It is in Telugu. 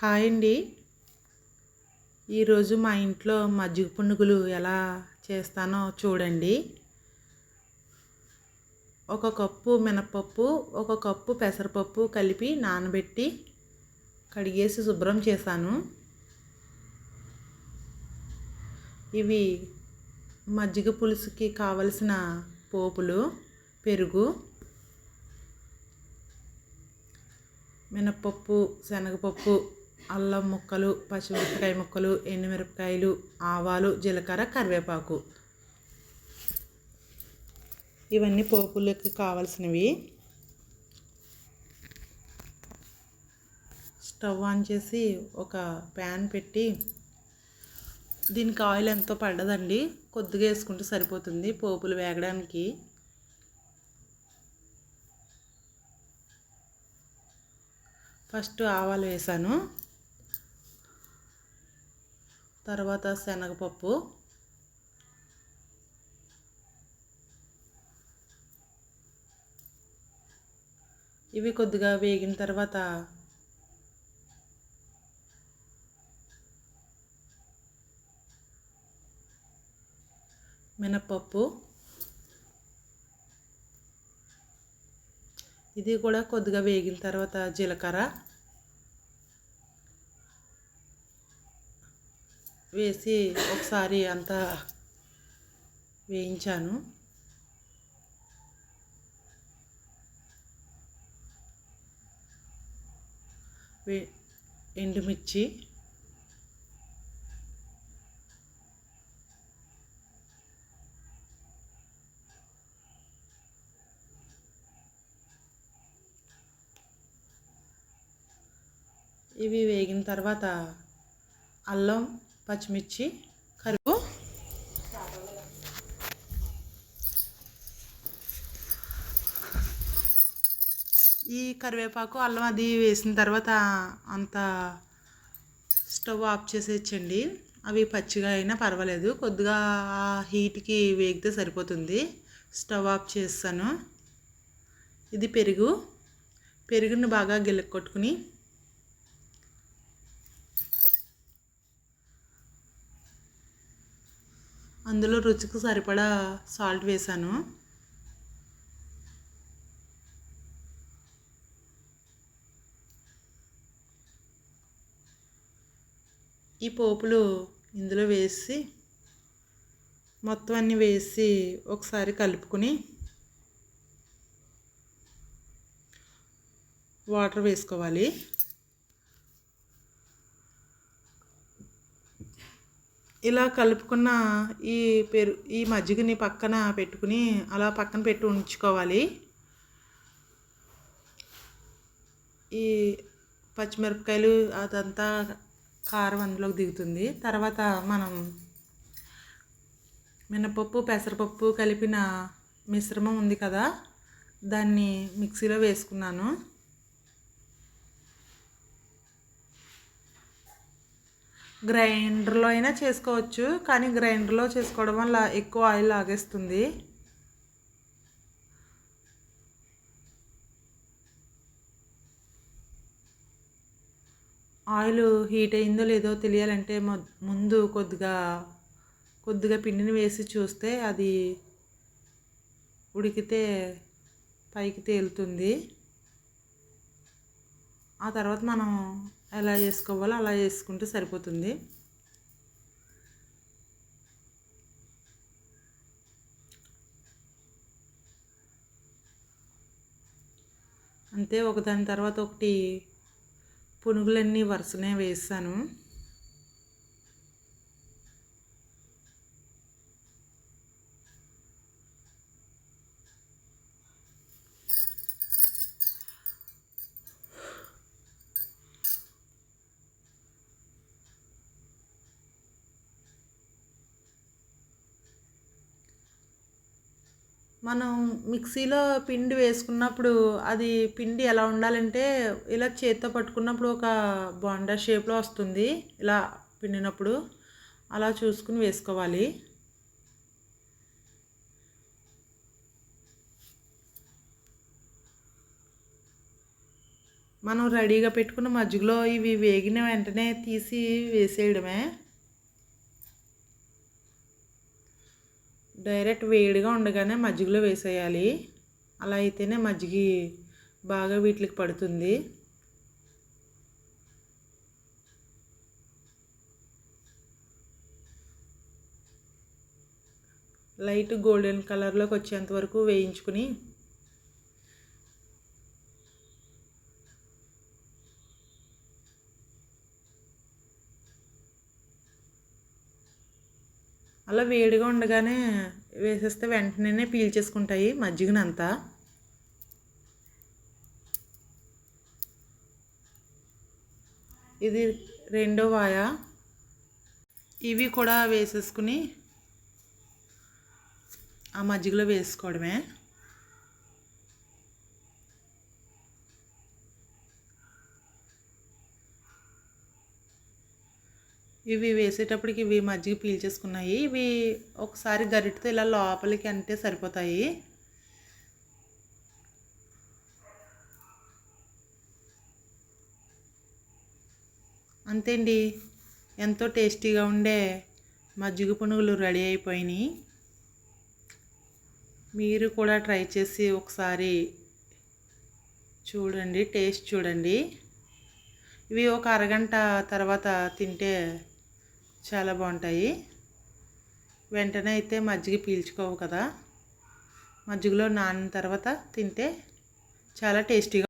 హాయ్ అండి. ఈరోజు మా ఇంట్లో మజ్జిగ పునుగులు ఎలా చేస్తానో చూడండి. ఒక కప్పు మినపప్పు ఒక కప్పు పెసరపప్పు కలిపి నానబెట్టి కడిగేసి శుభ్రం చేశాను. ఇవి మజ్జిగ పులుసుకి కావలసిన పోపులు పెరుగు మినపప్పు శనగపప్పు అల్లం ముక్కలు పచ్చిమిరపకాయ ముక్కలు ఎండుమిరపకాయలు ఆవాలు జీలకర్ర కరివేపాకు. ఇవన్నీ పోపులకి కావాల్సినవి. స్టవ్ ఆన్ చేసి ఒక ప్యాన్ పెట్టి దీనికి ఆయిల్ ఎంతో పడదండి. కొద్దిగా వేసుకుంటే సరిపోతుంది పోపులు వేగడానికి. ఫస్ట్ ఆవాలు వేసాను. తర్వాత శనగపప్పు. ఇవి కొద్దిగా వేగిన తర్వాత మినప్పప్పు. ఇది కూడా కొద్దిగా వేగిన తర్వాత జీలకర్ర. వేసి ఒకసారి అంతా వేయించాను. వే ఎండుమిర్చి. ఇవి వేగిన తర్వాత అల్లం పచ్చిమిర్చి కరువు ఈ కరివేపాకు అల్లం అది వేసిన తర్వాత అంత స్టవ్ ఆఫ్ చేసేయచ్చండి. అవి పచ్చిగా అయినా పర్వాలేదు. కొద్దిగా ఆ హీట్కి వేగితే సరిపోతుంది. స్టవ్ ఆఫ్ చేస్తాను. ఇది పెరుగు. పెరుగుని బాగా గిలక్కొట్టుకుని అందులో రుచికి సరిపడా సాల్ట్ వేశాను. ఈ పోపులు ఇందులో వేసి మొత్తం అన్నీ వేసి ఒకసారి కలుపుకొని వాటర్ వేసుకోవాలి. ఇలా కలుపుకున్న ఈ పెరు ఈ మజ్జిగని పక్కన పెట్టుకుని అలా పక్కన పెట్టి ఉంచుకోవాలి. ఈ పచ్చిమిరపకాయలు అదంతా కారం అందులోకి దిగుతుంది. తర్వాత మనం మినపప్పు పెసరపప్పు కలిపిన మిశ్రమం ఉంది కదా దాన్ని మిక్సీలో వేసుకున్నాను. గ్రైండర్లో అయినా చేసుకోవచ్చు కానీ గ్రైండర్లో చేసుకోవడం వల్ల ఎక్కువ ఆయిల్ లాగేస్తుంది. ఆయిల్ హీట్ అయిందో లేదో తెలియాలంటే ముందు కొద్దిగా కొద్దిగా పిండిని వేసి చూస్తే అది ఉడికితే పైకి తేలుతుంది. ఆ తర్వాత మనం ఎలా చేసుకోవాలో అలా చేసుకుంటే సరిపోతుంది. అంతే ఒకదాని తర్వాత ఒకటి పునుగులన్నీ వరుసనే వేసాను. మనం మిక్సీలో పిండి వేసుకున్నప్పుడు అది పిండి ఎలా ఉండాలంటే ఇలా చేత్తో పట్టుకున్నప్పుడు ఒక బోండా షేప్లో వస్తుంది. ఇలా పిండినప్పుడు అలా చూసుకుని వేసుకోవాలి. మనం రెడీగా పెట్టుకున్న మజ్జిగలో ఇవి వేగిన వెంటనే తీసి వేసేయడమే. డైరెక్ట్ వేడిగా ఉండగానే మజ్జిగలో వేసేయాలి. అలా అయితేనే మజ్జిగ బాగా వీటికి పడుతుంది. లైట్ గోల్డెన్ కలర్లోకి వచ్చేంత వరకు వేయించుకుని అలా వేడిగా ఉండగానే వేసేస్తే వెంటనే పీల్చేసుకుంటాయి మజ్జిగనంతా. ఇది రెండో వాయ. ఇవి కూడా వేసేసుకుని ఆ మజ్జిగలో వేసుకోవడమే. ఇవి వేసేటప్పటికి ఇవి మజ్జిగ పీల్చేసుకున్నాయి. ఇవి ఒకసారి గరిటతో ఇలా లోపలికి అంటే సరిపోతాయి. అంతే అండి ఎంతో టేస్టీగా ఉండే మజ్జిగ పునుగులు రెడీ అయిపోయినాయి. మీరు కూడా ట్రై చేసి ఒకసారి చూడండి టేస్ట్ చూడండి. ఇవి ఒక అరగంట తర్వాత తింటే చాలా బాగుంటాయి. వెంటనే అయితే మజ్జిగ పీల్చుకోవు కదా. మజ్జిగలో నానిన తర్వాత తింటే చాలా టేస్టీగా